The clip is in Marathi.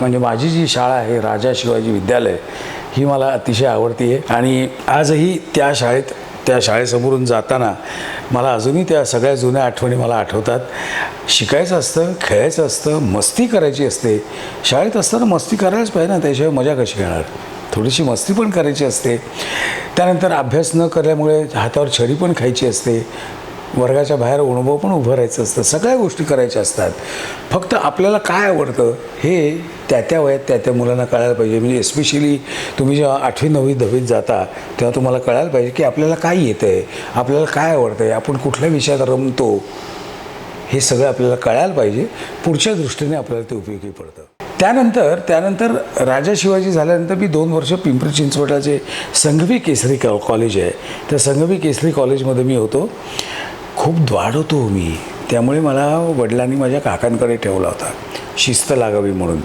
म्हणजे माझी जी शाळा आहे राजा शिवाजी विद्यालय ही मला अतिशय आवडती आहे. आणि आजही त्या शाळेत त्या शाळेसमोरून जाताना मला अजूनही त्या सगळ्या जुन्या आठवणी मला आठवतात. शिकायचं असतं खेळायचं असतं मस्ती करायची असते. शाळेत असताना मस्ती करायलाच पाहिजे ना त्याशिवाय मजा कशी येणार थोडीशी मस्ती पण करायची असते. त्यानंतर अभ्यास न केल्यामुळे हातावर छडी पण खायची असते. वर्गाच्या बाहेर अनुभव पण उभं राहायचं असतं. सगळ्या गोष्टी करायच्या असतात. फक्त आपल्याला काय आवडतं हे त्या त्या वयात त्या त्या मुलांना कळायला पाहिजे. म्हणजे एस्पेशली तुम्ही जेव्हा आठवी नववी दहावीत जाता तेव्हा तुम्हाला कळायला पाहिजे की आपल्याला काय येतं आहे आपल्याला काय आवडतं आहे आपण कुठल्या विषयात रमतो हे सगळं आपल्याला कळायला पाहिजे. पुढच्या दृष्टीने आपल्याला ते उपयोगी पडतं. त्यानंतर त्यानंतर राजा शिवाजी झाल्यानंतर मी दोन वर्ष पिंपरी चिंचवडाचे संघवी केसरी कॉलेज आहे त्या संघवी केसरी कॉलेजमध्ये मी होतो. खूप द्वाड होतो मी. त्यामुळे मला वडिलांनी माझ्या काकांकडे ठेवला होता. शिस्त लागावी म्हणून.